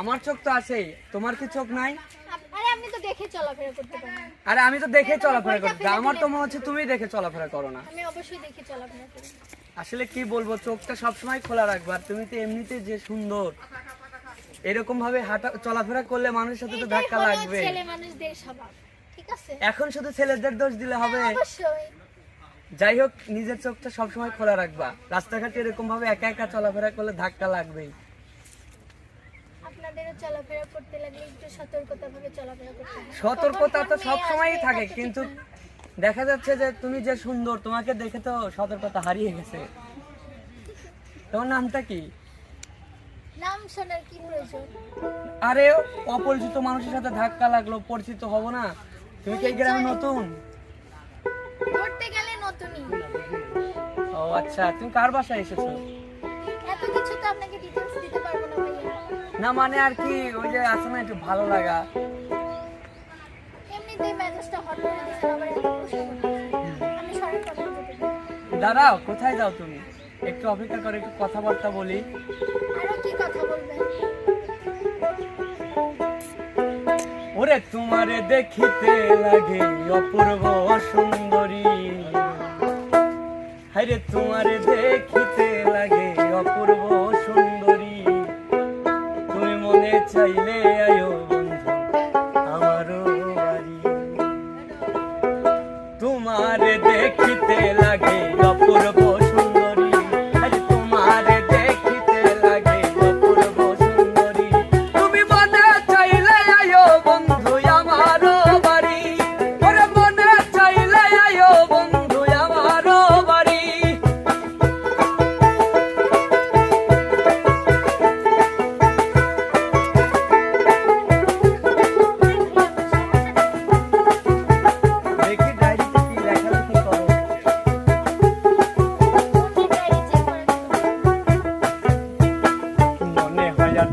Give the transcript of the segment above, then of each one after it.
আমার চোখ তো আছেই। তোমার কি চোখ নাই? আরে আপনি তো দেখে চলাফেরা করতে পারেন আমি তো দেখে চলাফেরা করি আমার তো মনে হচ্ছে তুমি দেখে চলাফেরা করো না। আমি অবশ্যই দেখে চলাফেরা করি। আসলে কি বলব চোখটা সবসময় খোলা রাখবা। আর তুমি তো এমনিতে যে সুন্দর এরকম ভাবে হাঁটা চলাফেরা করলে মানুষের সাথে তো ধাক্কা লাগবে ছেলে মানুষদের স্বভাব ঠিক আছে? এখন শুধু ছেলেদের দোষ দিলে হবে। অবশ্যই। যাই হোক নিজের চোখটা সবসময় খোলা রাখবা। রাস্তাঘাটে এরকম ভাবে একা একা চলাফেরা করলে ধাক্কা লাগবেই। চলাফেরা করতে লাগলে একটু সতর্কতা চলাফেরা করতে হবে। সতর্কতা তো কখন সব সময়ই থাকে কিন্তু দেখা যাচ্ছে যে তুমি যে সুন্দর তোমাকে দেখে তো সতর্কতা হারিয়ে গেছে। তোমার নামটা কি? নাম শোনার কি প্রয়োজন? আরে অপরিচিত মানুষের সাথে ধাক্কা লাগল পরিচিত হব না। তুমি কি গ্রামে নতুন? ও আচ্ছা তুমি কার বাসায় এসেছ? এত কিছু তো আপনাকে ডিটেলস দিতে পারব না ভাইয়া। না মানে আর কি ওই যে আছে না একটু ভালো লাগা। এমনিতেই মেজাজটা হট করে দিয়েছেন আবার এত আমি কথা বলতে দাঁড়াও কোথায় যাও তুমি? একটু অপেক্ষা করে একটু কথাবার্তা বলি। আরও কি কথা বলবেন? ওরে তোমারে দেখিতে লাগে অপূর্ব সুন্দরী। হাইরে তোমার দেখিতে লাগে অপূর্ব সুন্দরী। তুমি মনে চাইলে আয়ো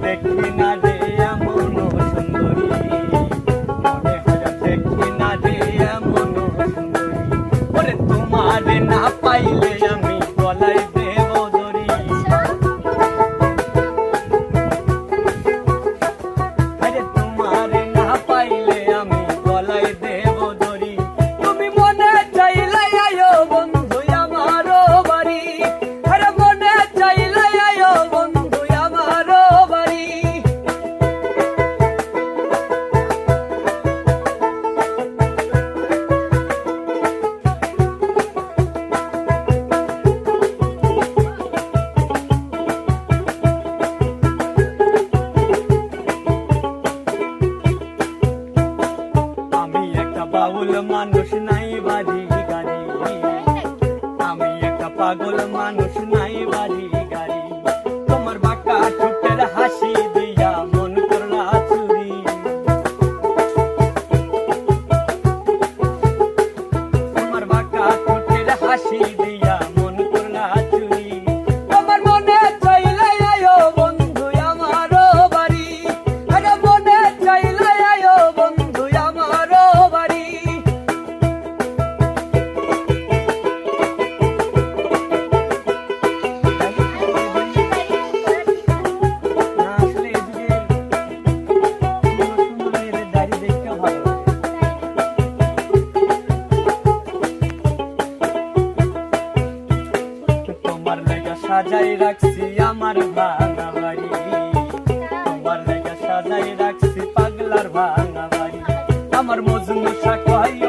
দেখি না রে এমন সুন্দরী। মনে আর দেখি না রে এমন সুন্দরী। ওরে তোমারে না পাইলে পাগল মানুষ নাই বাড়ি গাড়ি। তোমার বাঁকা ঠোঁটের হাসি তোমার লেগা সাজাই রাখছি আমার ভাঙা বাড়ি তোমার লেগা সাজাই রাখছি পাগলার ভাঙা বাড়ি আমার মজনু শাখাইও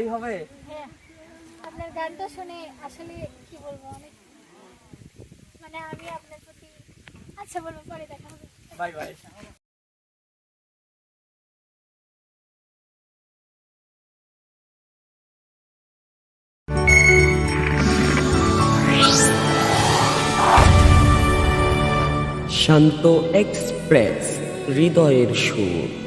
দিতেই হবে? হ্যাঁ আপনার গানটা শুনে আসলে কি বলব অনেক মানে আমি আপনার প্রতি আচ্ছা বলব পরে দেখা হবে। Bye bye. শান্ত এক্সপ্রেস হৃদয়ের সুর।